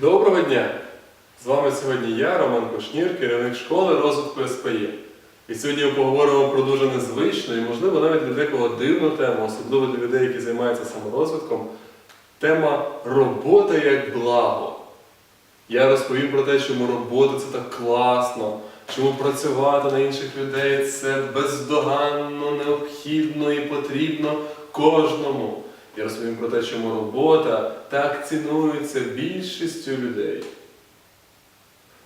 Доброго дня! З вами сьогодні я, Роман Кушнір, керівник школи розвитку СПЄ. І сьогодні ми поговоримо про дуже незвичну і, можливо, навіть для декого дивну тему, особливо для людей, які займаються саморозвитком. Тема робота як благо. Я розповім про те, чому робота це так класно, чому працювати на інших людей це бездоганно, необхідно і потрібно кожному. Я розповім про те, чому робота так цінується більшістю людей.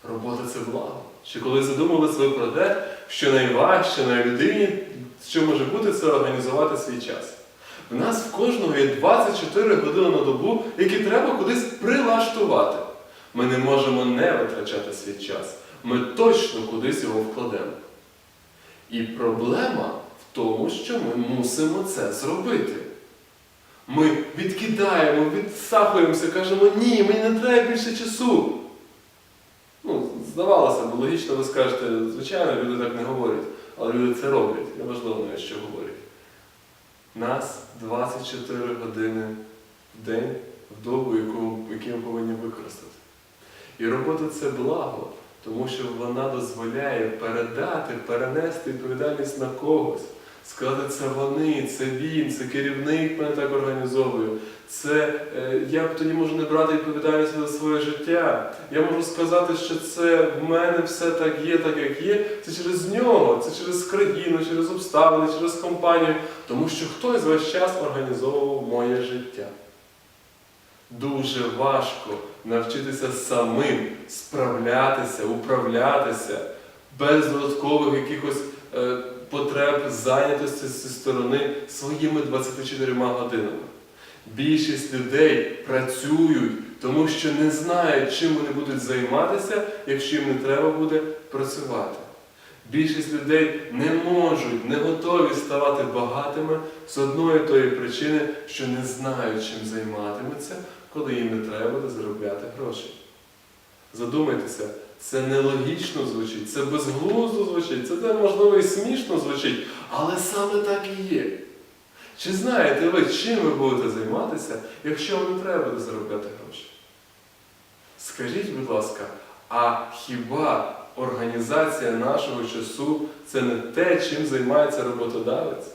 Робота це благо. Чи коли задумались ви про те, що найважче на людині, що може бути, це організувати свій час. У нас в кожного є 24 години на добу, які треба кудись прилаштувати. Ми не можемо не витрачати свій час. Ми точно кудись його вкладемо. І проблема в тому, що ми мусимо це зробити. Ми відкидаємо, відсахуємося, кажемо, ні, мені не треба більше часу. Ну, здавалося б, логічно ви скажете, звичайно, люди так не говорять, але люди це роблять. Неважливо навіть, що говорять. Нас 24 години в день, в добу, яку, ми повинні використати. І робота це благо, тому що вона дозволяє передати, перенести відповідальність на когось. Сказати, це вони, це він, це керівник мене так організовує. Це е, я тоді можу не брати відповідальність за своє життя. Я можу сказати, що це в мене все так є, так як є. Це через нього, це через країну, через обставини, через компанію, тому що хтось весь час організовував моє життя. Дуже важко навчитися самим справлятися, управлятися без додаткових якихось е, потреб зайнятості зі сторони своїми 24 годинами. Більшість людей працюють, тому що не знають, чим вони будуть займатися, якщо їм не треба буде працювати. Більшість людей не можуть, не готові ставати багатими з одної тої причини, що не знають, чим займатимуться, коли їм не треба буде заробляти гроші. Задумайтеся, це нелогічно звучить, це безглуздо звучить, це можливо і смішно звучить, але саме так і є. Чи знаєте ви, чим ви будете займатися, якщо вам не треба заробляти гроші? Скажіть, будь ласка, а хіба організація нашого часу це не те, чим займається роботодавець?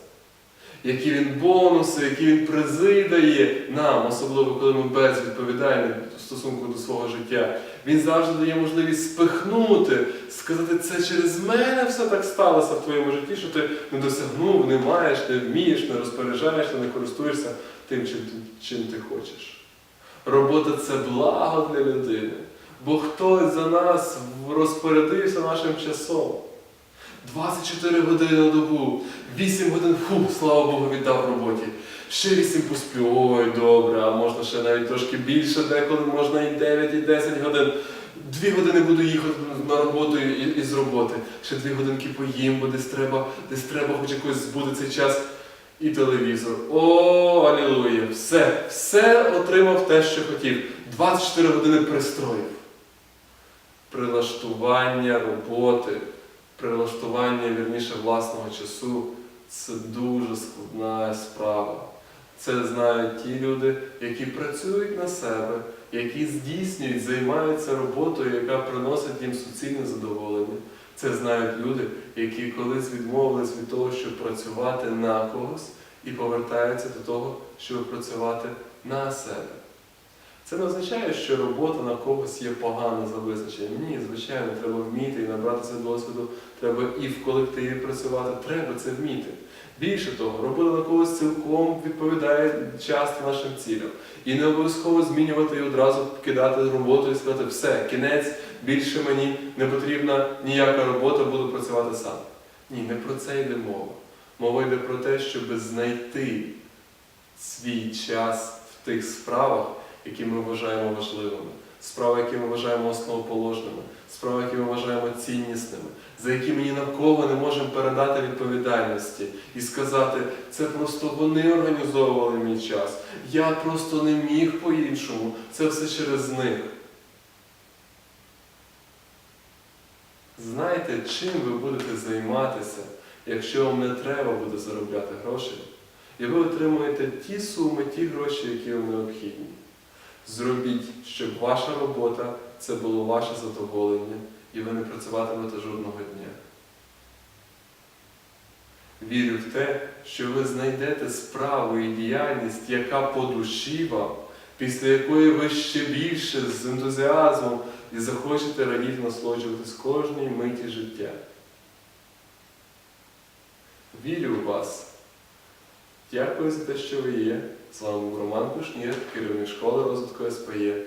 Які він бонуси, які він призи дає нам, особливо коли ми безвідповідальні в стосунку до свого життя. Він завжди дає можливість спихнути, сказати, це через мене все так сталося в твоєму житті, що ти не досягнув, не маєш, не вмієш, не розпоряджаєшся, не користуєшся тим, чим чим ти хочеш. Робота це благо для людини, бо хтось за нас розпорядився нашим часом. 24 години на добу, 8 годин, фу, слава Богу, віддав роботі. Ще 8 посплю, ой, добре, а можна ще навіть трошки більше, деколи можна і 9, і 10 годин. Дві години буду їхати на роботу і, і з роботи. Ще дві годинки поїм, бо десь треба, десь треба хоч якось збути цей час. І телевізор. О, алілуя! Все, все отримав те, що хотів. 24 години пристроїв. Прилаштування роботи, прилаштування, вірніше, власного часу це дуже складна справа. Це знають ті люди, які працюють на себе, які здійснюють, займаються роботою, яка приносить їм суцільне задоволення. Це знають люди, які колись відмовились від того, щоб працювати на когось, і повертаються до того, щоб працювати на себе. Це не означає, що робота на когось є погана за визначенням. Ні, звичайно, треба вміти і набратися досвіду, треба і в колективі працювати, треба це вміти. Більше того, робота на когось цілком відповідає часто нашим цілям. І не обов'язково змінювати і одразу кидати роботу і сказати, все, кінець, більше мені не потрібна ніяка робота, буду працювати сам. Ні, не про це йде мова. Мова йде про те, щоб знайти свій час в тих справах, які ми вважаємо важливими, справи, які ми вважаємо основоположними, справи, які ми вважаємо ціннісними, за які ми ні на кого не можемо передати відповідальності і сказати, це просто вони організовували мій час, я просто не міг по-іншому, це все через них. Знайте, чим ви будете займатися, якщо вам не треба буде заробляти гроші, і ви отримуєте ті суми, ті гроші, які вам необхідні. Зробіть, щоб ваша робота це було ваше задоволення, і ви не працюватимете жодного дня. Вірю в те, що ви знайдете справу і діяльність, яка по душі вам, після якої ви ще більше з ентузіазмом і захочете радіти насолоджуватись кожній миті життя. Вірю в вас. Дякую за те, що ви є. З вами був Роман Кушнір, керівник школи розвитку СПЄ.